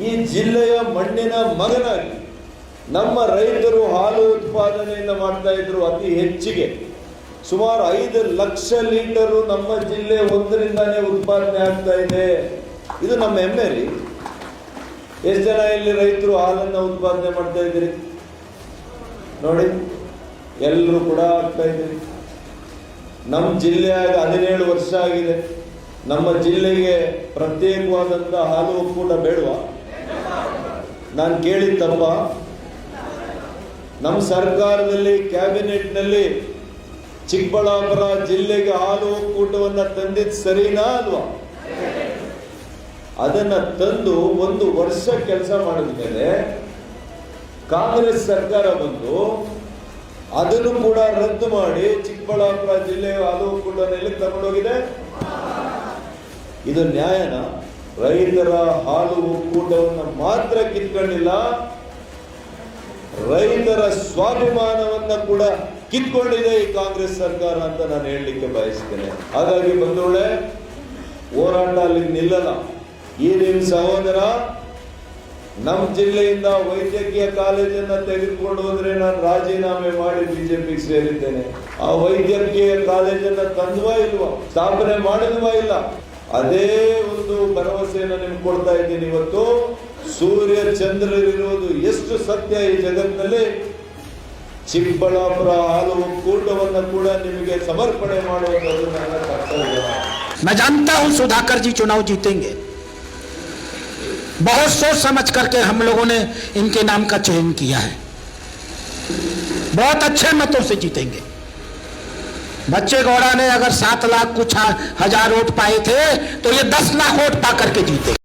ಈ ಜಿಲ್ಲೆಯ ಮಣ್ಣಿನ ಮಗನಾಗಿ ನಮ್ಮ ರೈತರು ಹಾಲು ಉತ್ಪಾದನೆಯನ್ನು ಮಾಡ್ತಾ ಇದ್ರು ಅತಿ ಹೆಚ್ಚಿಗೆ. ಸುಮಾರು ಐದು ಲಕ್ಷ ಲೀಟರು ನಮ್ಮ ಜಿಲ್ಲೆ ಒಂದರಿಂದಾನೇ ಉತ್ಪಾದನೆ ಆಗ್ತಾ ಇದೆ. ಇದು ನಮ್ಮ ಹೆಮ್ಮೆ ರೀ ಎಷ್ಟು ಜನ ಇಲ್ಲಿ ರೈತರು ಹಾಲನ್ನು ಉತ್ಪಾದನೆ ಮಾಡ್ತಾ ಇದ್ದೀರಿ? ನೋಡಿ ಎಲ್ಲರೂ ಕೂಡ ಆಗ್ತಾ ಇದ್ದೀರಿ. ನಮ್ಮ ಜಿಲ್ಲೆಯಾಗ ಹದಿನೇಳು ವರ್ಷ ಆಗಿದೆ. ನಮ್ಮ ಜಿಲ್ಲೆಗೆ ಪ್ರತ್ಯೇಕವಾದಂಥ ಹಾಲು ಒಕ್ಕೂಟ ಬೇಡವಾ? ನಾನು ಕೇಳಿದ್ದಪ್ಪ ನಮ್ಮ ಸರ್ಕಾರದಲ್ಲಿ ಕ್ಯಾಬಿನೆಟ್ನಲ್ಲಿ ಚಿಕ್ಕಬಳ್ಳಾಪುರ ಜಿಲ್ಲೆಗೆ ಹಾಲು ಒಕ್ಕೂಟವನ್ನ ತಂದಿದ್ದು ಸರಿನಾ ಅಲ್ವಾ? ಅದನ್ನ ತಂದು ಒಂದು ವರ್ಷ ಕೆಲಸ ಮಾಡಿದ ಮೇಲೆ ಕಾಂಗ್ರೆಸ್ ಸರ್ಕಾರ ಬಂದು ಅದನ್ನು ಕೂಡ ರದ್ದು ಮಾಡಿ ಚಿಕ್ಕಬಳ್ಳಾಪುರ ಜಿಲ್ಲೆಯ ಹಾಲು ಒಕ್ಕೂಟನ ಎಲ್ಲಿ ತಗೊಂಡೋಗಿದೆ. ಇದು ನ್ಯಾಯನ? ರೈತರ ಹಾಲು ಒಕ್ಕೂಟವನ್ನು ಮಾತ್ರ ಕಿತ್ಕೊಂಡಿಲ್ಲ, ರೈತರ ಸ್ವಾಭಿಮಾನವನ್ನ ಕೂಡ ಕಿತ್ಕೊಂಡಿದೆ ಈ ಕಾಂಗ್ರೆಸ್ ಸರ್ಕಾರ ಅಂತ ನಾನು ಹೇಳಲಿಕ್ಕೆ ಬಯಸ್ತೇನೆ. ಹಾಗಾಗಿ ಬಂದೋಳೆ ಹೋರಾಟ ಅಲ್ಲಿ ನಿಲ್ಲಲ್ಲ. ಈ ನಿಮ್ ಸಹೋದರ ನಮ್ಮ ಜಿಲ್ಲೆಯಿಂದ ವೈದ್ಯಕೀಯ ಕಾಲೇಜನ್ನ ತೆಗೆದುಕೊಂಡು ಹೋದ್ರೆ ನಾನು ರಾಜೀನಾಮೆ ಮಾಡಿ ಬಿಜೆಪಿ ಸೇರಿದ್ದೇನೆ. ಆ ವೈದ್ಯಕೀಯ ಕಾಲೇಜನ್ನ ತಂದುವ ಇಲ್ವಾ? ಸ್ಥಾಪನೆ ಮಾಡಿದ್ವಾ ಇಲ್ಲ? ಅದೇ ಒಂದು ಭರವಸೆಯನ್ನು ನಿಮ್ಗೆ ಕೊಡ್ತಾ ಇದ್ದೀನಿ ಇವತ್ತು ಸೂರ್ಯ ಚಂದ್ರರಿರುವುದು ಎಷ್ಟು ಸತ್ಯ ಈ ಜಗತ್ತಿನಲ್ಲಿ ಚಿಕ್ಕಬಳ್ಳಾಪುರ ಹಾಲು ಒಕ್ಕೂಟವನ್ನ ಕೂಡ ನಿಮಗೆ ಸಮರ್ಪಣೆ ಮಾಡುವಂಥದ್ದು ನನ್ನ ಕರ್ತವ್ಯ मैं जानता हूं सुधाकर जी चुनाव जीतेंगे बहुत सोच समझ करके हम लोगों ने इनके नाम का चयन किया है बहुत अच्छे मतों से जीतेंगे बच्चे गौड़ा ने अगर सात लाख कुछ हज़ार वोट पाए थे तो ये दस लाख वोट पा करके जीते।